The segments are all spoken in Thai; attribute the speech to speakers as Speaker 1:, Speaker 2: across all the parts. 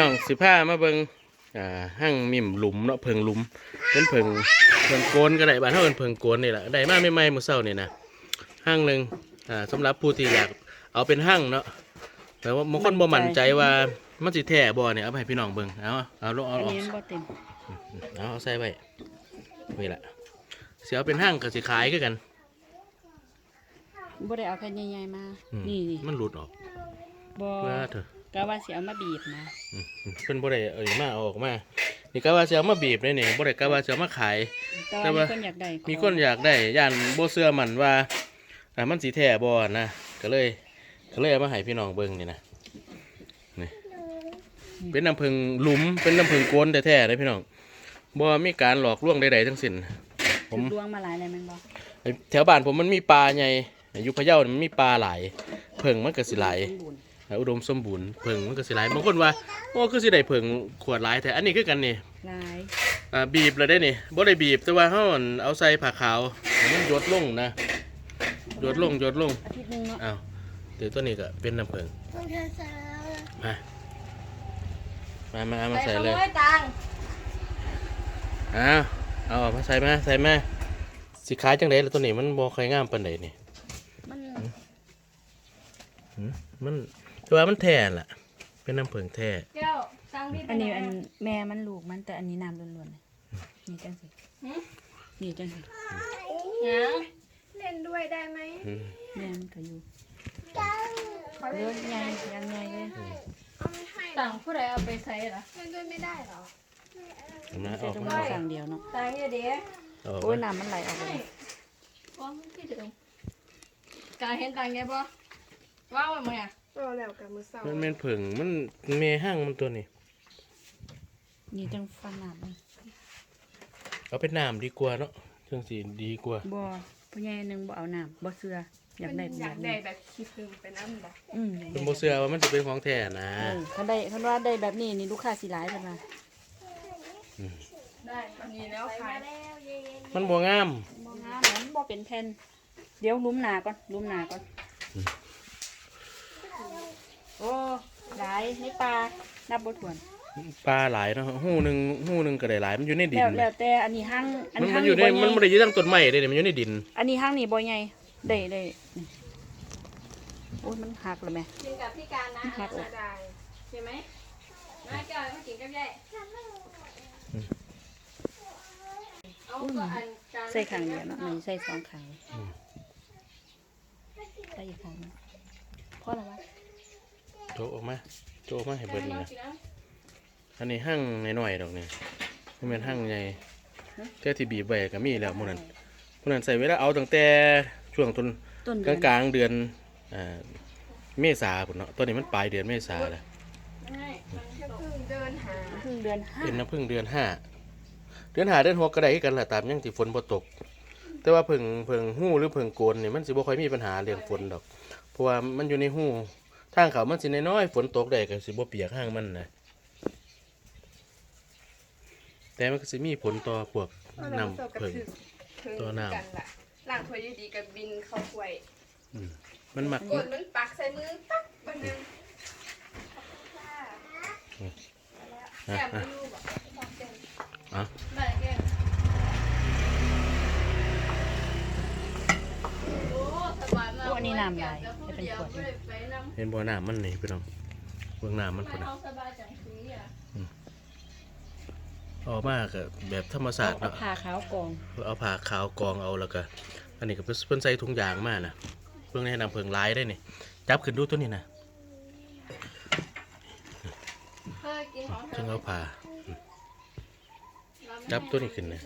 Speaker 1: น้องสิผ้ามาเบิงอ่าห้างมิมหลุมเนาะเพิงหลุมเป็นเพิงเพิงโกนก็ได้บ้านเฮาเป็นเพิงโกนนี่แหละได้มาใหม่ๆมื้อเช้านี่นะห้างหนึงอ่าสำหรับผู้ที่อยากเอาเป็นห้างเนาะแต่ว่าบางคนบ่มั่นใจว่ามันสิแท้บ่เนี่ยเอาไปให้พี่น้องเบิ่งเอาเอาลงเอา
Speaker 2: อัน
Speaker 1: ออก
Speaker 2: นี้มันบ่เต็ม
Speaker 1: เอาเอาใส่ไว้นี่แหละสิเอาเป็นห้างก็สิขายคือกัน
Speaker 2: บ่ได้เอาแผ่นใหญ่ๆมา
Speaker 1: อืม
Speaker 2: นี่นี่
Speaker 1: มันหลุดออก
Speaker 2: บ่
Speaker 1: ว่าเถอะ
Speaker 2: ก็ว่าสิเอามาบีบนะ
Speaker 1: อืมอืมเพิ่นบ่ได้เอาออกมาเอาออกมา นี่ก็ว่าสิเอามาบีบเลยนี่บ่ได้ก็ว่าสิเอามาขาย
Speaker 2: แต่
Speaker 1: แต่
Speaker 2: ว่า
Speaker 1: ว่า
Speaker 2: มีคนอยากได้ขอ
Speaker 1: มีคนอยากได้ย่านโบเสื้อมันว่าอ่ามันสีแท้บอนะก็เลยก็เลยเอามาให้พี่น้องเบิ่งนี่นะนี่เป็นน้ำผึ้งหลุมเป็นน้ำผึ้งโกนแท้ๆเลยพี่น้องบ่มีการหลอกลวงใดๆทั้งสิ้นผม
Speaker 2: ดวงมาหลายแล้วแม่นบ่
Speaker 1: แถวบ้านผมมันมีปลาใหญ่อยู่พะเยานี่มันมีปลาหลายเพิ่งมันก็สิหลาย
Speaker 2: สมบูรณ์
Speaker 1: อุดมสมบูรณ์เพิ่งมันก็สิหลายบางคนว่าโอ้คือสิได้เพิ่งขวดหลายแต่อันนี้คือกันนี่
Speaker 2: หลาย
Speaker 1: อ่าบีบเลยได้นี่บ่ได้บีบแต่ว่าเฮาอั่นเอาใส่ผ้าขาวให้มันหยดลงนะหยดลงหยดลง
Speaker 2: อาทิตย์หนึงเนาะ
Speaker 1: อ้าวเดี๋ยวตัวนี้ก็เป็นน้ำผึ้งมามามาเอามาใส่เลย
Speaker 2: ตัง
Speaker 1: อ้าวเอาออกมาใส่มาใส่มาสิขายจังไดล่ะตัวนี้มันบ่ค่อยงามปานใดนี่
Speaker 2: มัน
Speaker 1: หืมมัน แต่ว่ามันแท้ล่ะ เป็นน้ำผึ้งแท้
Speaker 3: เจ้าตังค์พี่
Speaker 2: อันนี้อันแม่มันลูกมันแต่อันนี้น้ำล้วนๆเลยนี่จังสินี่จังสิ
Speaker 3: ยังเล่นด้วยได้ไหม
Speaker 1: อืม
Speaker 2: แม่มันก็อยู่
Speaker 3: ขอ
Speaker 2: เย
Speaker 3: เล่น
Speaker 2: อะใหญ่ยังใหญ่เลย
Speaker 3: เอาไม่ให้หรตัองค์ผู้ใดเอาไปใส่เหรอเล่นด้วยไม่ได้เหรอ
Speaker 1: เอามา
Speaker 2: ใส่
Speaker 1: ออก
Speaker 2: ตรง
Speaker 1: มา
Speaker 2: นี้ฝั่งเดียวเนาะ
Speaker 3: ตังค์เยอะเดี๋ยว
Speaker 1: เอาออก
Speaker 2: โอ้ย
Speaker 1: มา
Speaker 2: น้ำมันไหลออกไปเลย
Speaker 3: ว่ามันที่จะตรงการเห็นตังค์ไงบ่ว่างไว้มั้ยอะ
Speaker 4: เราแล้วกับมือเสา
Speaker 1: มันเป็นผึ้งมันเมห้างมันตัวนี้
Speaker 2: นี่จังฟันน้ำมัน
Speaker 1: เอาเป็นน้ำดีกว่าเนาะจังสิดีกว่า
Speaker 2: บ่ผู้ใหญ่หนึงบ่เอาน้ำบ่เสืออยากได้
Speaker 4: อยาก
Speaker 2: แบบ
Speaker 4: ได้
Speaker 2: นี้
Speaker 4: แบบคลิปหนึ่งเป็นอันแบบ
Speaker 2: อืม
Speaker 1: เป็นโบเสื้อว่ามันจะเป็นของแท้นะ
Speaker 2: เออถ้าได้ถ้าว่าได้แบบนี้นี่ลูกค้าสิหลายเพิ่นว่า
Speaker 3: ได้อันนี้แล้วขาย
Speaker 1: มันบ่งาม
Speaker 2: บ่งามมันบ่เป็นแผ่นเดี๋ยวลุ้มหนาก่อนลุ้มหนาก่อน โอ้หลายในปลานับบ่ถ้วน
Speaker 1: ปลาหลายเนาะหูหนึ่งหูหนึ่งก็ได้หลายมันอยู่ในดิน
Speaker 2: แล้ว
Speaker 1: ไหม
Speaker 2: แล้วแต่อันนี้ห้างอัน
Speaker 1: มัน
Speaker 2: ห้า
Speaker 1: มั
Speaker 2: ง
Speaker 1: นอยู่ใน
Speaker 2: บ่ใหญ่
Speaker 1: มันไม่ได้อยู่ตั้งต้นไม้เลยเนี่ยมันอยู่ในดิน
Speaker 2: อันนี้ห้างนี่บ่ใหญ่ได้ได้นี่โอ้ยมันหักแล้วแม่
Speaker 3: กินกับพี่การนะ
Speaker 2: ครับ
Speaker 3: นะได้ใช่ไหมมาเจ้ามากินกับยายเอาก็อันการ
Speaker 2: ใส่ข้างเดียวเนาะมันใส่สองข้างใส่อีกข้างหนึ่งพอแล้ววะ
Speaker 1: โจกออกมา โจกออกมาให้เบิดนี่
Speaker 3: น้อง
Speaker 1: นะ
Speaker 3: กินน้
Speaker 1: อันนี้หั่งหน่อยๆดอกนี่มันเป็นหั่งใหญ่แค่ที่บีบไว้ก็มีแล้วหมื้อนั้นหมื้อนั้นใส่เวลาเอาตั้งแต่ช่วงต้น
Speaker 2: ต้น
Speaker 1: ก
Speaker 2: เดือน
Speaker 1: ลางๆเดือนอ่าเมษาพุ่นเนาะตอนนี้มันปลายเดือนเมษาแล้วำ
Speaker 3: ให้มัน
Speaker 4: แค่
Speaker 3: ตก
Speaker 4: เพิ่งเดินหา
Speaker 2: ครึ่งเดือนห้า
Speaker 1: เป็นน้ำพึ่งเดือนห้าเดือนห้าเดือนหกก็ได้คือกันแหละตามยังที่ฝนบ่ตก แต่ว่าเพิ่งเพิ่งหู้หรือเพิ่งโกนนี่มันสิบ่ค่อยมีปัญหาเรื่องฝนดอก เพราะว่ามันอยู่ในหู้ ทางเขามันสิน้อยๆฝนตกได้ก็สิบ่เปียกห้างมันนะแต่มันก็สิมีผลต่อพวก
Speaker 4: เรา
Speaker 1: น้ำ
Speaker 4: เสากับ
Speaker 1: เพิ่ง
Speaker 4: ถึกถึง
Speaker 1: ตัวน้ำ
Speaker 4: กันละหลังถ้วยดีๆกับบินเข้าถ้วย
Speaker 1: มันมัก
Speaker 4: กดมันปักใส่มือปั๊บบันนึง
Speaker 1: อะ
Speaker 4: แกม
Speaker 1: อะ
Speaker 4: ไม่รู้แบบ
Speaker 1: อะ
Speaker 3: ได้แก่โอ้สบายมาก
Speaker 2: โอ้อั นนี้น้ำลายจะเป็นขวด
Speaker 3: ไม่
Speaker 2: นี่
Speaker 3: ได้ไปน้ำ
Speaker 1: เห็นบ่น้ำมันนี่พี่น้องเบิ่งน้ำมัน
Speaker 3: ไม่
Speaker 1: พุ่นน่ะ
Speaker 3: เอาสบายจังสีอะ
Speaker 1: ออกมาก็แบบธรรมศาสตร์
Speaker 2: เอา
Speaker 1: เนาะ
Speaker 2: ผ้าขาวกอง
Speaker 1: เอาผ้าขาวกองเอาแล้วก็อันนี้ก็เพิ่นใส่ถุงยางมานะเพิ่งให้นำเพิงลายได้นี่จับขึ้นดูตัวนี้นะ
Speaker 3: เพื่อกินของเธ
Speaker 1: จึง
Speaker 3: อ
Speaker 1: เอาผ้าจับตัวนี้ขึ้นนะ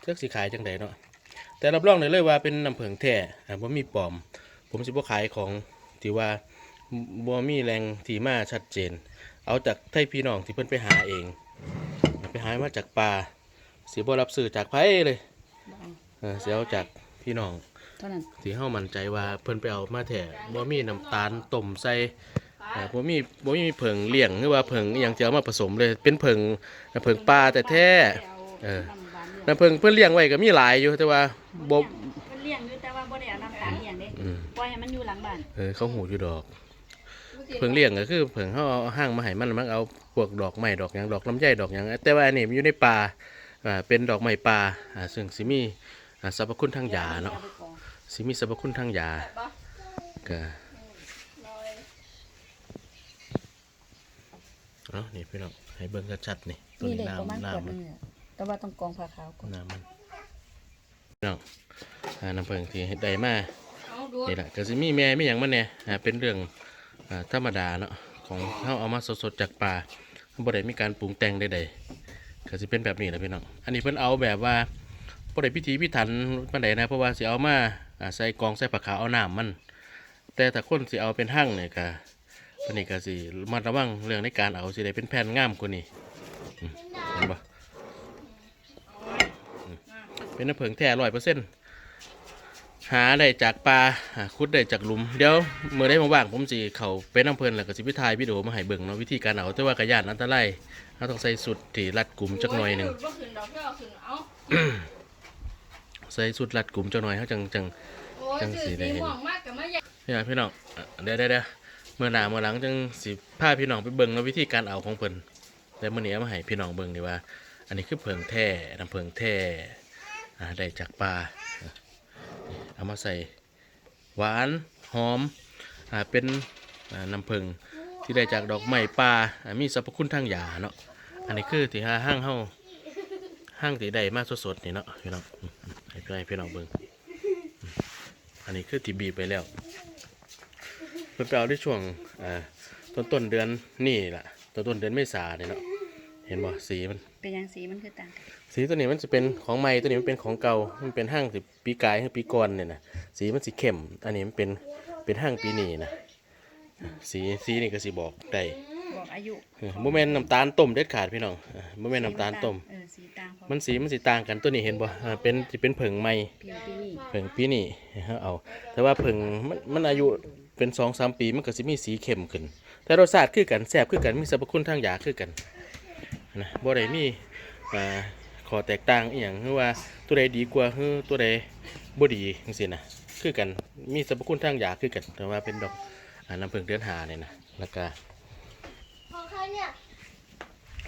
Speaker 1: เชือกสีขายจังไดเนาะ แต่รับรองได้เลยว่าเป็นน้ำเพิงแท้อ่าบ่มีปลอม ผมสิบ่ขายของที่ว่าบ่มีแรงที่มาชัดเจน เอาจากไทยพี่น้องที่เพิ่นไปหาเอง ไปหามาจากป่าสิบ่รับซื้อจากไผเลย
Speaker 2: บ่เอา
Speaker 1: เออสิเอาจากพี่น้อง
Speaker 2: เท่านั้น
Speaker 1: ที่เฮามั่นใจว่าเพิ่นไปเอามาแท้บ่มีน้ำตาลต้มใส่เอ่อบ่มีบ่มีเผิงเลี้ยงหรือว่าเผิงอหยังจะเอามาผสมเลย เป็นเผิงเผิงปลาแต่แท้เออ น้ำเผิงเพิ่นเลี้ยงไว้ก็มีหลายอยู่แต่ว่าบ่
Speaker 2: เพิ่นเลี้ยงอยู่แต่ว่าบ่ได้เอาน้ำตาลเลี้ยงเด้
Speaker 1: อืม
Speaker 2: ปล่อยให้มันอยู่หลังบ้าน
Speaker 1: เออเขาหูอยู่ดอก
Speaker 3: ม
Speaker 1: เพิ่งเลี้ยงก็คือเพิ่งเขาเอาห้างมาให้มันแล้วมันเอาพวกดอกไม้ดอกหยังดอกลำไยดอกหยังแต่ว่าอันนี้มันอยู่ในป่าอ่าเป็นดอกไม้ป่าอ่าซึ่งสิมีอ่าสรรพคุณทางยาเนาะสิมีสรรพคุณทางยา
Speaker 3: ปะ
Speaker 1: ก็
Speaker 3: ลอย
Speaker 1: เนาะนี่พี่น้องให้เบิ่งชัดๆนี่ตัว
Speaker 2: นี่
Speaker 1: นี้
Speaker 2: เด็กประมาณ
Speaker 1: น้ำ
Speaker 2: ขวด
Speaker 1: น้ำ
Speaker 2: ห
Speaker 1: มัน
Speaker 2: นึงอะ แต่ว่าต้องกรองผ้าขาวก่อน
Speaker 1: น้ำมันพี่น้องอ่าน้ำเพิ่งที่เฮ็ดได้มา
Speaker 3: เอาดู
Speaker 1: นี่แหละก็สิมีแม่มีหยังมันเนี่ยอ่าเป็นเรื่องอ่าธรรมดาเนาะของเฮาเอามาสดๆจากป่าบ่ได้มีการปรุงแต่งใดๆก็สิเป็นแบบนี้แหละพี่น้องอันนี้เพิ่นเอาแบบว่าบ่ได้พิถีพิถันปานใดนะเพราะว่าสิเอามาอ่าใส่กรองใส่ผักขาวเอาน้ำมัน แต่ถ้าคนสิเอาเป็นหั่งเนี่ยก็เพิ่นนี่ก็สิระมัดระวังเรื่องในการเอาสิได้เป็นแผ่นงามกว่านี้อืมเห็นบ่อืม เป็นน้ำเพิงแท้100%หาได้จากปลาหาคุดได้จากหลุม เดี๋ยวเมื่อได้มาว่างผมสิเขาไปน้ำเพลินแล้วก็สิพิทายวิดีโอมาให้เบิ่งเนาะวิธีการเอาแต่ว่ากระยานอันตรายเราต้องใส่สุดที่รัดกลุ่มจักหน่อยหนึ่ง
Speaker 3: โบ่ขึ้นดอกเดียวขึ้นเอา
Speaker 1: ใส่สุดรัดกลุ่มจักหน่อยเขาจังจัง
Speaker 3: โอ้ย
Speaker 1: จัง
Speaker 3: สื่
Speaker 1: สิ
Speaker 3: อ
Speaker 1: ได้
Speaker 3: สี
Speaker 1: เห็น
Speaker 3: ม่วงมากกับมาใหญ่
Speaker 1: พี่น้องพี่น้องอะเดี๋ยวเดี๋ยวเดี๋ยวเมื่อหน้าเมื่อหลังจังสิพาพี่น้องไปเบิ่งเนาะวิธีการเอาของเพิ่นแล้วมื่อนี้เอามาให้พี่น้องเบิ่งดีว่า อันนี้คือเพิงแท้น้ำเพิงแท้อ่า ได้จากปลาเอามาใส่หวานหอมอเป็นน้ำผึ้งที่ได้จากดอกไม้ป่ามีสรรพคุณทางยาเนาะอันนี้คือที่หาห้างเฮาห้างที่ได้มาสดๆนี่เนาะพี่น้องอืมอืมให้พี่ให้พี่น้องเบิ่งอันนี้คือที่บีบไปแล้วเพิ่นไปเอาได้ช่วงต้นต้นเดือนนี่แหละต้นต้นเดือนเมษาเนี่ยเนาะ เห็นบ่สีมัน
Speaker 2: เป็นยังสีมันคือต่างกัน
Speaker 1: สีตัวนี้มันจะเป็นของใหม่ตัวนี้มันเป็นของเก่ามันเป็นห้างสิปีกายหรือปีก่อนเนี่ยนะสีมันสีเข้ม อันนี้มันเป็นเป็นห้างปีนี้นะสีสีนี่ก็สีบอกได้
Speaker 2: บอกอายุ
Speaker 1: โมเมนน้ำตาลต้มเด็ดขาดพี่น้องโมเมนน้ำตาลต้ม
Speaker 2: เออสีต่างพอ
Speaker 1: มันสีมันสีต่างกันตัวนี้เห็นบ่อ่าเป็นจะเป็นเผิงใหม่
Speaker 2: ผิวที่นี่
Speaker 1: เผิงปีนี้เอาแต่ว่าเผิงมันมันอายุเป็นสองสามปีมันก็สิมีสีเข้มขึ้น แต่รสชาติคือกันแซ่บคือกันมีสรรพคุณทางยาคือกัน นะบ่ได้มีอ่าขอแตกต่างอีหยังคือว่าตัวใดดีกว่าคือตัวใดบ่ดีจังซี่นะคือกันมีสรรพคุณทางยาคือกันแต่ว่าเป็นดอกอ่าน้ำผึ้งเดือนหาเนี่ยนะแล้วก็
Speaker 3: ของใครเนี่ย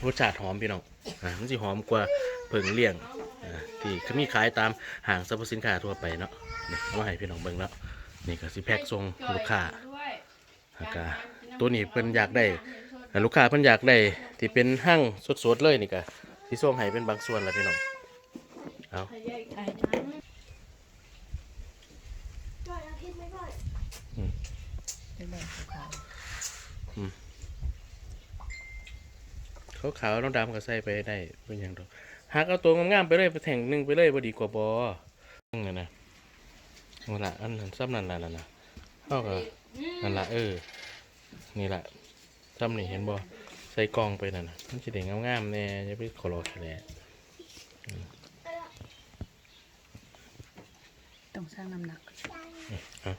Speaker 1: รสชาติหอมพี่น้องอ่ามันสิหอมกว่าผึ้งเลี้ยงอ่าที่เขามีขายตามห้างสรรพสินค้าทั่วไปเนาะนี่เอามาให้พี่น้องเบิ่งแล้วนี่ก็สิแพ็คส่งลูกค้า
Speaker 3: ด้วย
Speaker 1: แล้วก็ตัวนี้เพิ่นอยากได้อ่า ลูกค้าเพิ่นอยากได้ที่เป็นห้างสดๆเลยนี่ก็สิส่งให้เป็นบางส่วนแหละพี่น้องเอา
Speaker 2: เขา
Speaker 1: ขาวๆน้องดำก็ใส่ไปได้เป็นหยังดอกหากเอาตัวงามๆไปเลยไปแท่งหนึ่งไปเลยบดีกว่าบ่นั่นนะนั่นละอันนั้นซ้ำนั่นละนั่นน่ะเฮาก็นั่นละเออ นี่แหละ ซ้ำนี่เห็นบ่ใส่กล่องไปนั่นน่ะมันสิได้งามๆแน่อย่าไปขอรอแค่แหละ
Speaker 2: ๆต้องสร้างน้ำหนัก
Speaker 1: เอา